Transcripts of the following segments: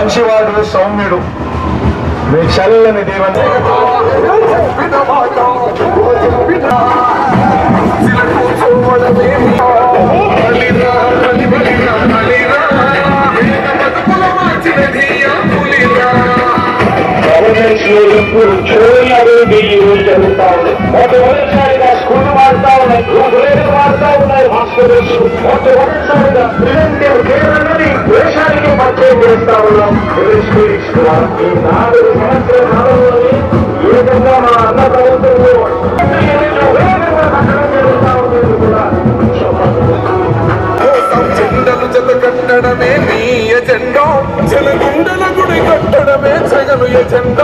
మంచివాడు సౌమ్యుడు. మీ చల్లని దేవన్ ఎప్పుడు చూడలేదు మీరు మొట్టమొదటిసారిగా స్కూల్ మారుతా ఉన్నాయి. గ్రూపులు మారుతా ఉన్నాయి. హాస్పిటల్స్ మొట్టమొదటిసారిగా ప్రివెంటివ్ కేర్ అన్నది దేశానికి పరిచయం చేస్తా ఉన్నాం. స్కూల్స్ ఈ నాలుగు సంవత్సరాల కాలంలోనే ఏ విధంగా మా అన్న ప్రభుత్వంలో కట్టడమే ఎజెండా. జలగుండల గుడి కట్టడమే జగను ఎజెండా.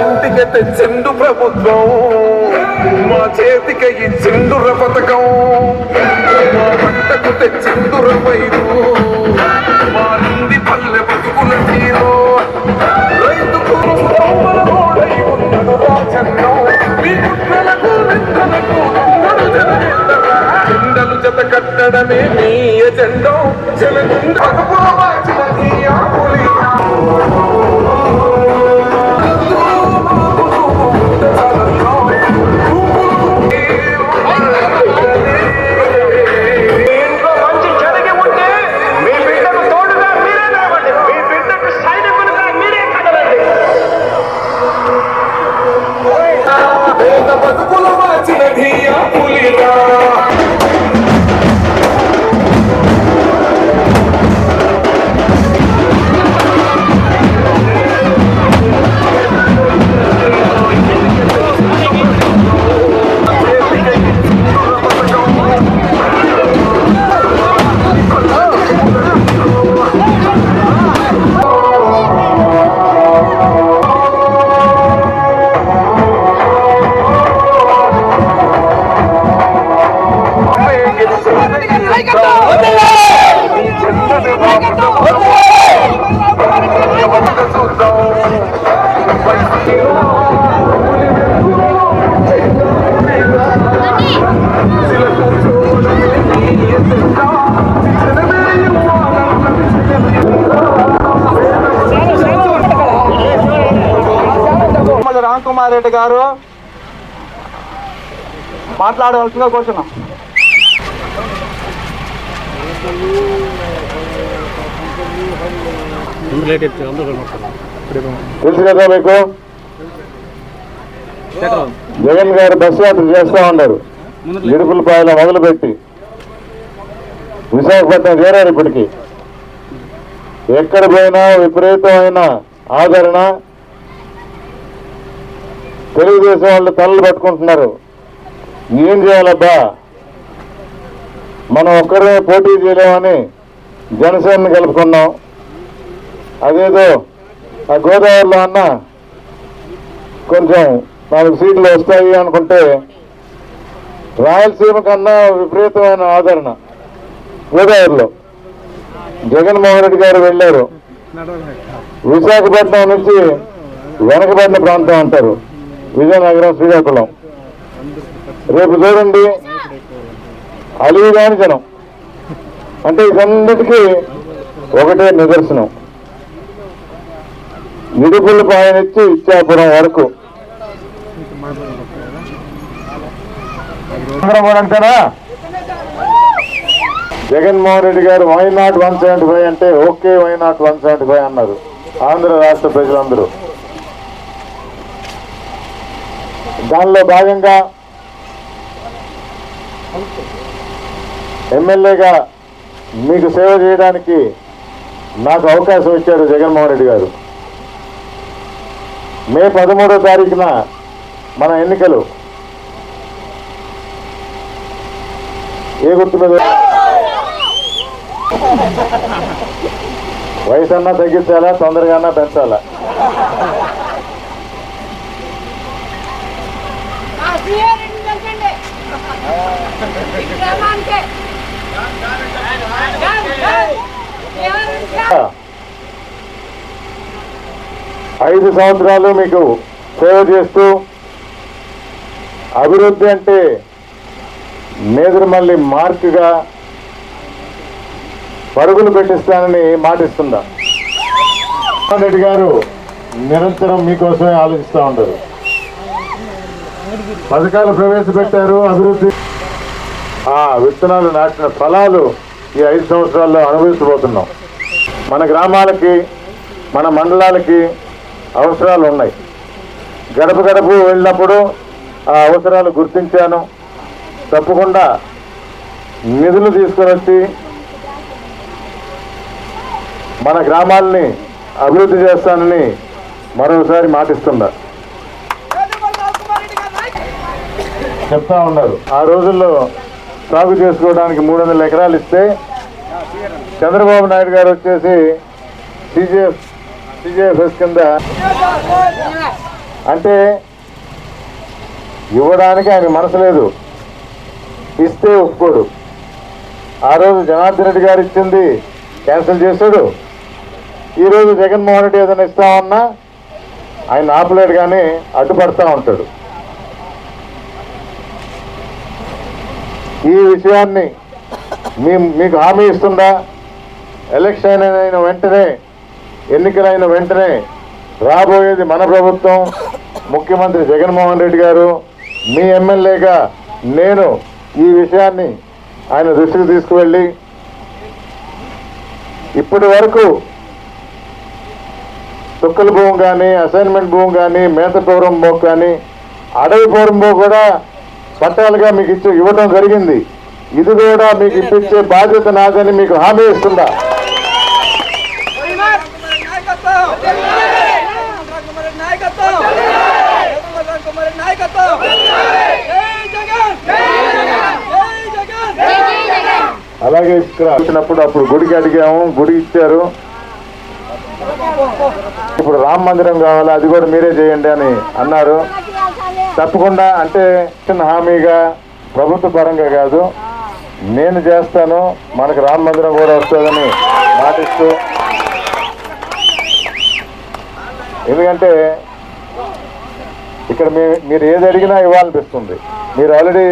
ఇంటికి తెచ్చిండు ప్రభుత్వం. మా చేతికి ఇచ్చిండుర పథకం. మా పంటకు తెచ్చిండుర పైరు. మా నింది పల్లె బతుకుల తీరు. రైతుకు స్తోమల జత కట్టడమే మీ ఎజెండో. జలగుండ ఇంట్లో రామ్ కుమార్ రెడ్డి గారు మాట్లాడవలసిందిగా కూర్చున్నాం. తెలుసు కదా మీకు? జగన్ గారు బస్సు యాత్ర చేస్తా ఉన్నారు. ఇడుపులపాయలో మొదలుపెట్టి. విశాఖపట్నం చేరారు ఇప్పటికి. ఎక్కడ పోయినా విపరీతమైన ఆదరణ తెలుగుదేశం వాళ్ళు తలలు పట్టుకుంటున్నారు. ఏం చేయాలబ్బా? మనం ఒక్కరే పోటీ చేయలేమని జనసేనని కలుపుకున్నాం. అదేదో ఆ గోదావరిలో అన్న కొంచెం నాలుగు సీట్లు వస్తాయి అనుకుంటే రాయలసీమ కన్నా విపరీతమైన ఆదరణ గోదావరిలో. జగన్మోహన్ రెడ్డి గారు వెళ్ళారు. విశాఖపట్నం నుంచి వెనకబడిన ప్రాంతం అంటారు. విజయనగరం శ్రీకాకుళం. రేపు చూడండి. అలివిగాని జనం అంటే ఇదన్నిటికీ ఒకటే నిదర్శనం. నిడుపుల పాయనిచ్చి ఇచ్చాపురం వరకు. అంటారా? Jaganmohan Reddy garu why not one seventy five అంటే okay why not one seventy five అన్నారు. ఆంధ్ర రాష్ట్ర ప్రజలందరూ. దానిలో భాగంగా ఎమ్మెల్యేగా మీకు సేవ చేయడానికి నాకు అవకాశం ఇచ్చారు జగన్మోహన్ రెడ్డి గారు. మే పదమూడో తారీఖున మన ఎన్నికలు. ఏ గుర్తు మీద? వయసు అన్నా తగ్గించాలా తొందరగా అన్నా పెంచాలా? ఐదు సంవత్సరాలు మీకు సేవ చేస్తూ అభివృద్ధి అంటే నేదురుమల్లి మార్క్గా పరుగులు పెట్టిస్తానని మాటిస్తుందా? రెడ్డి గారు నిరంతరం మీకోసమే ఆలోచిస్తూ ఉంటారు పథకాలు ప్రవేశపెట్టారు అభివృద్ధి. ఆ విత్తనాలు నాటిన ఫలాలు ఈ ఐదు సంవత్సరాల్లో అనుభవించబోతున్నాం. మన గ్రామాలకి మన మండలాలకి అవసరాలు ఉన్నాయి. గడప గడప వెళ్ళినప్పుడు ఆ అవసరాలు గుర్తించాను. తప్పకుండా నిధులు తీసుకొని వచ్చి మన గ్రామాలని అభివృద్ధి చేస్తానని మరోసారి మాటిస్తుందా చెప్తా ఉన్నారు. ఆ రోజుల్లో సాగు చేసుకోవడానికి మూడు వందల ఎకరాలు ఇస్తే చంద్రబాబు నాయుడు గారు వచ్చేసి సిజిఎఫ్ సిజిఎఫ్ఎస్ కింద అంటే ఇవ్వడానికి ఆయన మనసు లేదు. ఇస్తే ఒప్పుకోడు. ఆ రోజు జనార్దన్ రెడ్డి గారు ఇచ్చింది క్యాన్సిల్ చేశాడు. ఈరోజు జగన్మోహన్ రెడ్డి ఏదైనా ఇస్తామన్నా ఆయన ఆపలేడు కానీ అడ్డుపడతా ఉంటాడు. ఈ విషయాన్ని మీ మీకు హామీ ఇస్తుందా? ఎలక్షన్ అయిన వెంటనే ఎన్నికలైన వెంటనే రాబోయేది మన ప్రభుత్వం. ముఖ్యమంత్రి జగన్మోహన్ రెడ్డి గారు మీ ఎమ్మెల్యేగా నేను ఈ విషయాన్ని ఆయన దృష్టికి తీసుకువెళ్ళి ఇప్పటి వరకు చుక్కల భూమి కానీ అసైన్మెంట్ భూమి కానీ మేత పౌరం భూమి కానీ అడవి పౌరం భూమి కూడా పట్టాలుగా మీకు ఇచ్చి ఇవ్వడం జరిగింది. ఇది కూడా మీకు ఇప్పించే బాధ్యత నాదని మీకు హామీ ఇస్తుందా అలాగే ఇక్కడ వచ్చినప్పుడు అప్పుడు గుడికి అడిగాము గుడి ఇచ్చారు. ఇప్పుడు రామ మందిరం కావాలి అది కూడా మీరే చేయండి అని అన్నారు. తప్పకుండా అంటే చిన్న హామీగా ప్రభుత్వ పరంగా కాదు. నేను చేస్తాను మనకు రామ మందిరం కూడా వస్తుందని మాటిస్తూ. ఎందుకంటే ఇక్కడ మీ మీరు ఏది అడిగినా ఇవ్వాలనిపిస్తుంది. మీరు ఆల్రెడీ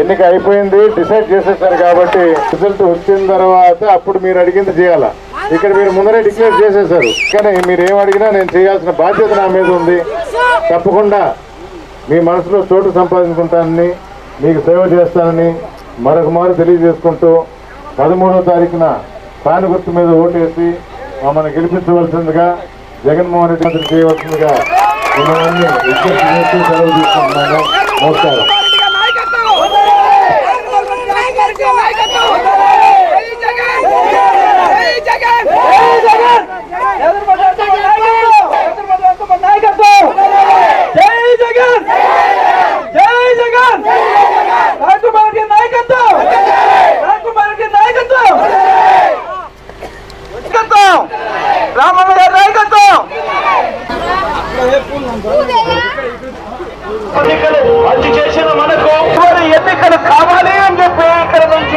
ఎన్నిక అయిపోయింది డిసైడ్ చేసేసారు కాబట్టి రిజల్ట్ వచ్చిన తర్వాత అప్పుడు మీరు అడిగింది చేయాలా? ఇక్కడ మీరు ముందరే డిక్లేర్ చేసేసారు. కానీ మీరు ఏం అడిగినా నేను చేయాల్సిన బాధ్యత నా మీద ఉంది. తప్పకుండా మీ మనసులో చోటు సంపాదించుకుంటానని మీకు సేవ చేస్తానని మరొక మారు తెలియజేసుకుంటూ పదమూడవ తారీఖున ఫ్యాన్ గుర్తు మీద ఓటేసి మమ్మల్ని గెలిపించవలసిందిగా జగన్మోహన్ రెడ్డి మంత్రి చేయవలసిందిగా మిమ్మల్ని విజ్ఞప్తి చేస్తూ సెలవు తీసుకుంటున్నాను నమస్కారం రామన్న గారి నాయకత్వం! ఎన్నికలు కావాలి అని చెప్పి ఇక్కడ నుంచి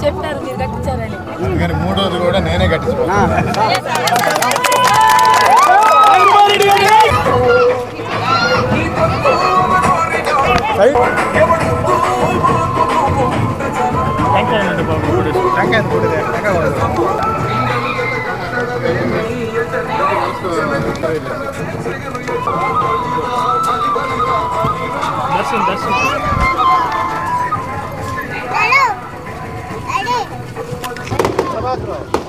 చెప్పారు మీరు కట్టించారని మూడోది కూడా నేనే కట్టించుకున్నాను 닦아야 뭐 그래서 닦아야 모르네. 닦아가지고. 낯선 낯선 나로 나를 잡아줘.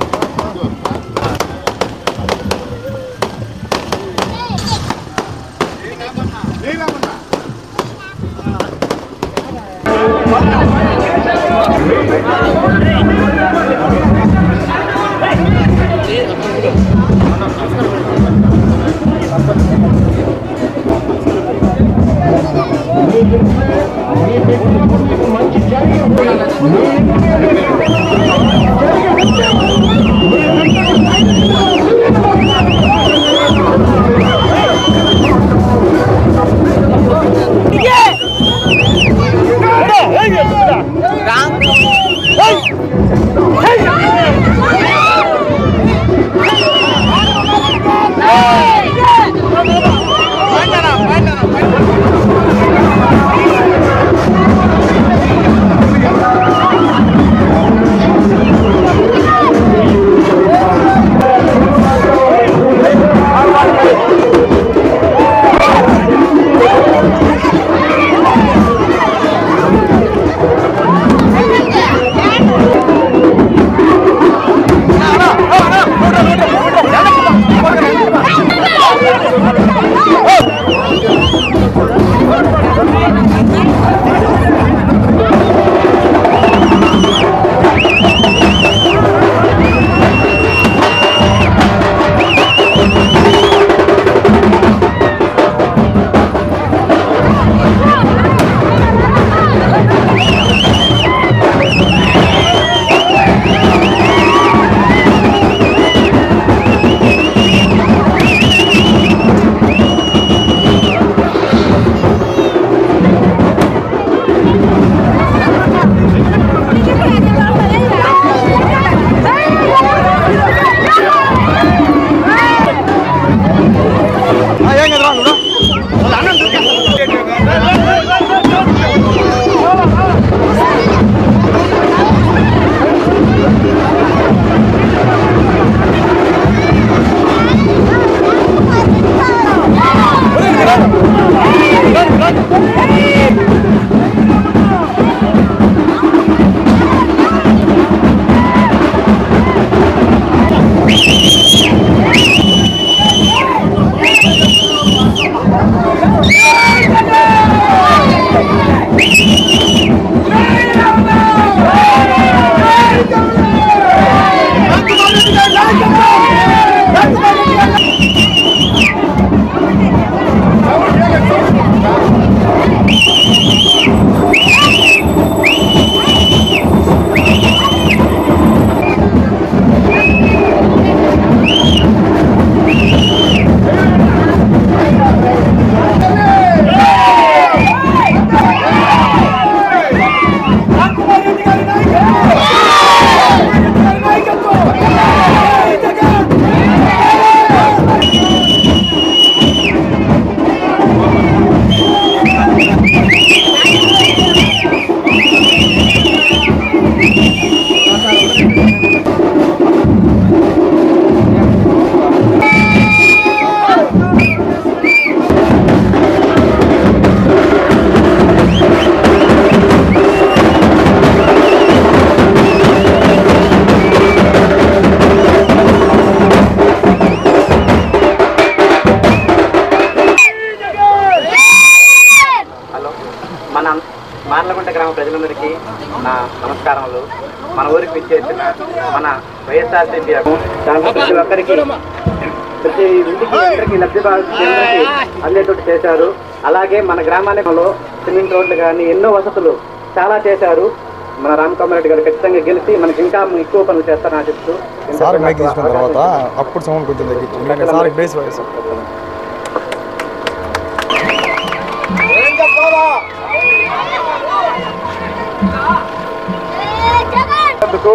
విచ్చేసిన మన వైఎస్ఆర్సీపీ దాంట్లో ప్రతి ఒక్కరికి ప్రతి ఇంటికి అందరికీ లబ్ధిదారులకి అందేటట్టు చేశారు. అలాగే మన గ్రామానిలో సిమెంట్ రోడ్లు కానీ ఎన్నో వసతులు చాలా చేశారు. మన రామకామారెడ్డి గారు ఖచ్చితంగా గెలిచి మనకి ఇంకా ఎక్కువ పనులు చేస్తారని ఆశిస్తూ సార్ మైక్ తీసుకున్న తర్వాత అప్పుడు సౌండ్ కొంచెం తగ్గించు. Sir bass voice. అందుకు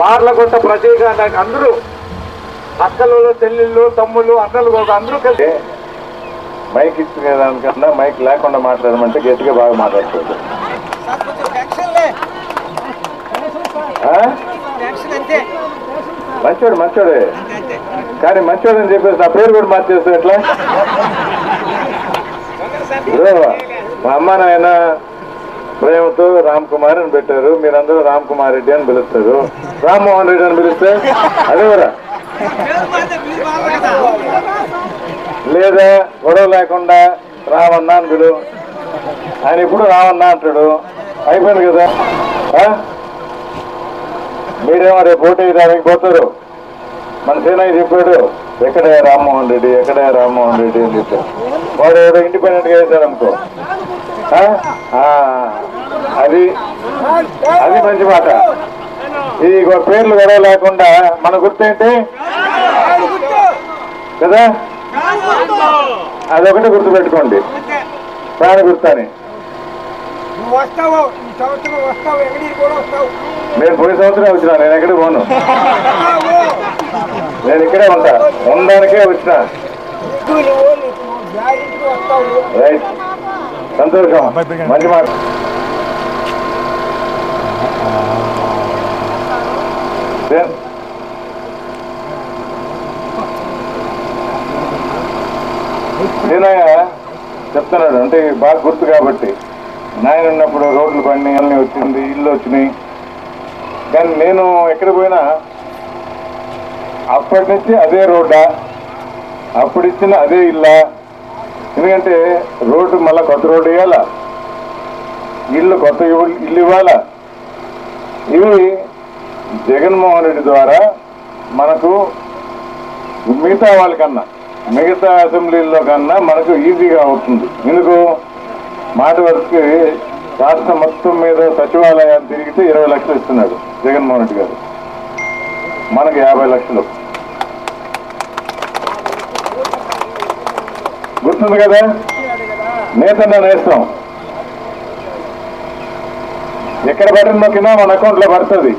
మార్లగుంట ప్రజగా నాకు అందరూ అక్కలు చెల్లెళ్ళు తమ్ముళ్ళు అన్నలు అందరూ కలిసి మైక్ ఇచ్చిన దానికన్నా మైక్ లేకుండా మాట్లాడమంటే గట్టిగా బాగా మాట్లాడుతుంది. మంచోడు మంచోడే. కానీ మంచోడు అని చెప్పేసి నా పేరు కూడా మార్చేస్తే ఎట్లా? మా అమ్మ నాయన ప్రేమతో రామ్ కుమార్ అని పెట్టారు. మీరందరూ రామ్ కుమార్ రెడ్డి అని పిలుస్తారు. రామ్మోహన్ రెడ్డి అని పిలిస్తే అదేవరా లేదా గొడవ లేకుండా రామన్నా అని పిలు. ఆయన ఇప్పుడు రామన్నా అంటాడు. అయిపోయింది కదా? మీరేమో రేపు పోటీ దానికి పోతారు. మన సేనయ్య చెప్పాడు. ఎక్కడే రామ్మోహన్ రెడ్డి? ఎక్కడే రామ్మోహన్ రెడ్డి అని చెప్పారు. వాడు ఏదో ఇండిపెండెంట్గా అనుకో. అది అది మంచి మాట. ఈ పేర్లు గొడవ లేకుండా మన గుర్తేంటి కదా? అదొకటి గుర్తుపెట్టుకోండి. ప్రాణ గుర్తని నువ్వు సంవత్సరం వస్తావు ఎక్కడికి కూడా వస్తావు. నేను పోయిన సంవత్సరం వచ్చినా నేను ఎక్కడికి పోను. నేను ఇక్కడే ఉంటా ఉండడానికే వచ్చినా. రైట్ సంతోషం మంచి మాట. నేనయ్య చెప్తున్నాడు అంటే బాగా గుర్తు కాబట్టి. నాయన ఉన్నప్పుడు రోడ్లు బండి అన్నీ వచ్చింది ఇల్లు వచ్చినాయి. కానీ నేను ఎక్కడ పోయినా అప్పటి నుంచి అదే రోడ్డా? అప్పుడు ఇచ్చిన అదే ఇల్లా? ఎందుకంటే రోడ్డు మళ్ళీ కొత్త రోడ్డు వేయాలా ఇల్లు కొత్త ఇల్లు ఇవ్వాలా? ఇవి జగన్మోహన్ రెడ్డి ద్వారా మనకు మిగతా వాళ్ళకన్నా మిగతా అసెంబ్లీల్లో కన్నా మనకు ఈజీగా అవుతుంది. ఎందుకు? మాట వరకు రాష్ట్రం మొత్తం మీద సచివాలయాన్ని తిరిగితే ఇరవై లక్షలు ఇస్తున్నాడు జగన్మోహన్ రెడ్డి గారు. మనకు యాభై లక్షలు. గుర్తుంది కదా? నేతన్న నేస్తాం. ఎక్కడ బటన్ నొక్కినా మన అకౌంట్లో పడుతుంది.